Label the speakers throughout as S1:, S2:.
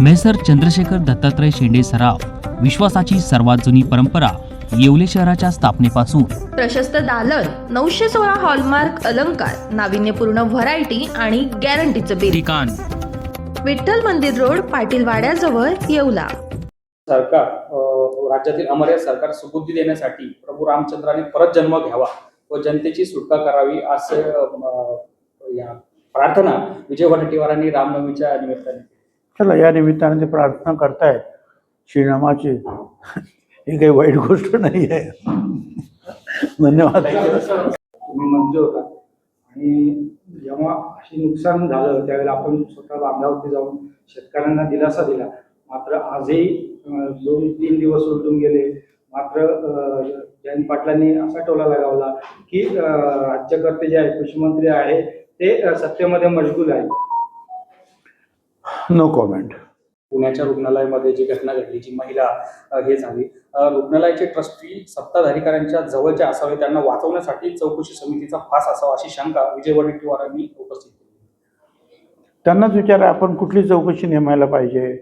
S1: Measure Chandrashekhar Dattatray शेंडे सराव विश्वासाची सर्वात जुनी परंपरा येवले शहराच्या स्थापनेपासून.
S2: प्रशस्त दालन नऊशे सोळा हॉलमार्क अलंकार नाविन्यपूर्ण व्हरायटी आणि गॅरंटीचं बिल
S1: ठिकाण.
S2: विठ्ठल मंदिर रोड पाटील वाड्याजवळ येवला.
S3: सरकार राज्यातील अमर्याद सरकार सुबुद्धी देण्यासाठी प्रभू रामचंद्राने परत जन्म घ्यावा व जनतेची सुटका करावी असे प्रार्थना विजय वडेट्टीवारांनी रामनवमीच्या निमित्ताने
S4: चला या निमित्ताने ते प्रार्थना करतायत श्रीरामाची ही काही वाईट गोष्ट नाही आहे धन्यवाद.
S5: तुम्ही मंच होता. आणि जेव्हा अशी नुकसान झालं त्यावेळेला आपण स्वतः बांधावरती जाऊन शेतकऱ्यांना दिलासा दिला. मात्र आजही दोन तीन दिवस उलटून गेले. मात्र जयंत पाटलांनी असा टोला लगावला की राज्यकर्ते जे आहेत कृषीमंत्री आहे ते सत्तेमध्ये मशगूल आहे
S4: नो कॉमेंट
S3: पुण्याच्या रुग्णालयामध्ये जी घटना घडली जी महिला हे झाली रुग्णालयाचे ट्रस्टी सत्ताधारीकाऱ्यांच्या जवळचे असावे त्यांना वाचवण्यासाठी चौकशी समितीचा फास असावा अशी शंका विजय वडेट्टीवारांनी उपस्थित केली.
S4: त्यांनाच विचारा आपण कुठली चौकशी नेमायला पाहिजे?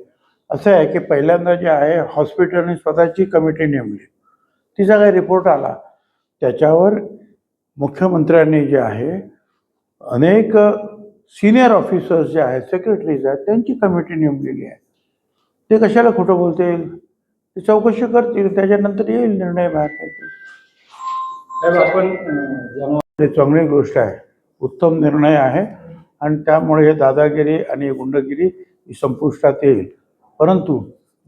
S4: असं आहे की पहिल्यांदा जे आहे हॉस्पिटलने स्वतःची कमिटी नेमली. तिचा काही रिपोर्ट आला. त्याच्यावर मुख्यमंत्र्यांनी जे आहे अनेक सिनियर ऑफिसर्स जे आहेत सेक्रेटरीज आहेत त्यांची कमिटी नेमलेली आहे. ते कशाला खोटं बोलतील? ते चौकशी करतील त्याच्यानंतर येईल निर्णय बाहेर
S5: पडतील आपण
S4: चांगली गोष्ट आहे. उत्तम निर्णय आहे आणि त्यामुळे हे दादागिरी आणि गुंडगिरी ही संपुष्टात येईल. परंतु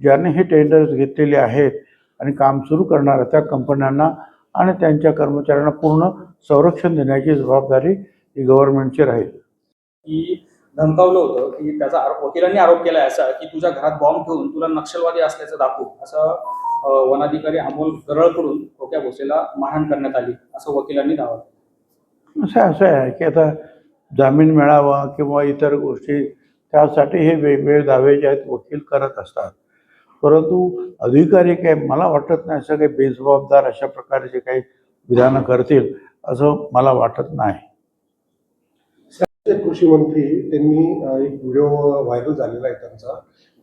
S4: ज्याने हे टेंडर्स घेतलेले आहेत आणि काम सुरू करणाऱ्या त्या कंपन्यांना आणि त्यांच्या कर्मचाऱ्यांना पूर्ण संरक्षण देण्याची जबाबदारी ही गव्हर्नमेंटची राहील.
S3: की धमकावलं होतं की त्याचा वकिलांनी आरोप केलाय असा की तुझ्या घरात बॉम्ब ठेवून तुला नक्षलवादी असल्याचं दाखवू असं वनाधिकारी अमोल गरळकडून खोक्या भोसेला मारहाण करण्यात आली असं वकिलांनी दावा केला.
S4: असं असं आहे की आता जामीन मिळावा किंवा इतर गोष्टी त्यासाठी हे वेगवेगळे दावे जे आहेत वकील करत असतात परंतु अधिकारी काय मला वाटत नाही असं काही बेजबाबदार अशा प्रकारे जे काही विधानं करतील असं मला वाटत नाही
S6: कृषी मंत्री त्यांनी एक व्हिडिओ व्हायरल झालेला आहे त्यांचा.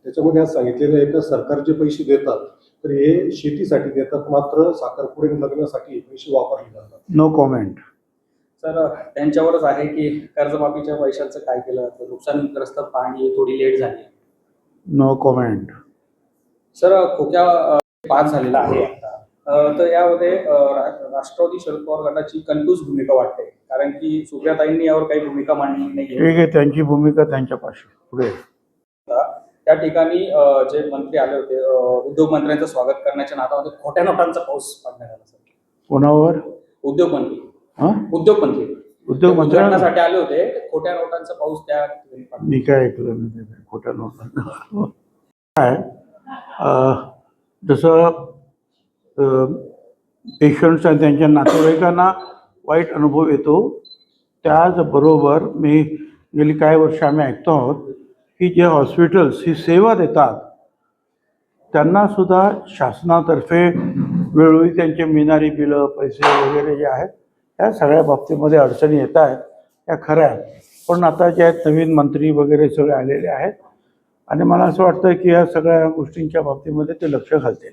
S6: त्याच्यामध्ये आज सांगितलेलं आहे की सरकार जे पैसे देतात तर हे शेतीसाठी देतात मात्र साखरपुडे लग्नासाठी पैसे वापरले जातात.
S4: नो कॉमेंट
S3: तर त्यांच्यावरच आहे की कर्जमाफीच्या पैशांचं काय केलं तर नुकसानग्रस्त पाणी थोडी लेट झाली.
S4: नो कॉमेंट
S3: सर खोक्या पास झालेला आहे आता. तर यामध्ये राष्ट्रवादी शरद पवार गटाची कन्फ्यूज भूमिका वाटते. कारण की सुप्रियाताईंनी यावर काही भूमिका मांडली नाही
S4: त्यांची भूमिका त्यांच्यापाशी. पुढे.
S3: त्या ठिकाणी जे मंत्री आले होते उद्योग मंत्र्यांचं स्वागत करण्याच्या नादामध्ये खोट्या नोटांचा पाऊस पाडण्यात आला सर.
S4: कोणावर?
S3: उद्योग मंत्री.
S4: हां?
S3: उद्योग मंत्री.
S4: उद्योग मंत्र्यांना
S3: उद्घाटनासाठी आले होते. खोट्या नोटांचा पाऊस त्या.
S4: मी काय ऐकलं खोट्या नोटांना काय? जसं पेशंट्स आणि त्यांच्या नातेवाईकांना वाईट अनुभव येतो. त्याचबरोबर मी गेली काही वर्ष आम्ही ऐकतो आहोत की जे हॉस्पिटल्स ही सेवा देतात त्यांनासुद्धा शासनातर्फे वेळोवेळी त्यांचे मिळणारी बिलं पैसे वगैरे जे आहेत या सगळ्या बाबतीमध्ये अडचणी येत आहेत. या खऱ्या आहेत. पण आता जे आहेत नवीन मंत्री वगैरे सगळे आलेले आहेत आणि मला असं वाटतं की या सगळ्या गोष्टींच्या बाबतीमध्ये ते लक्ष घालतील.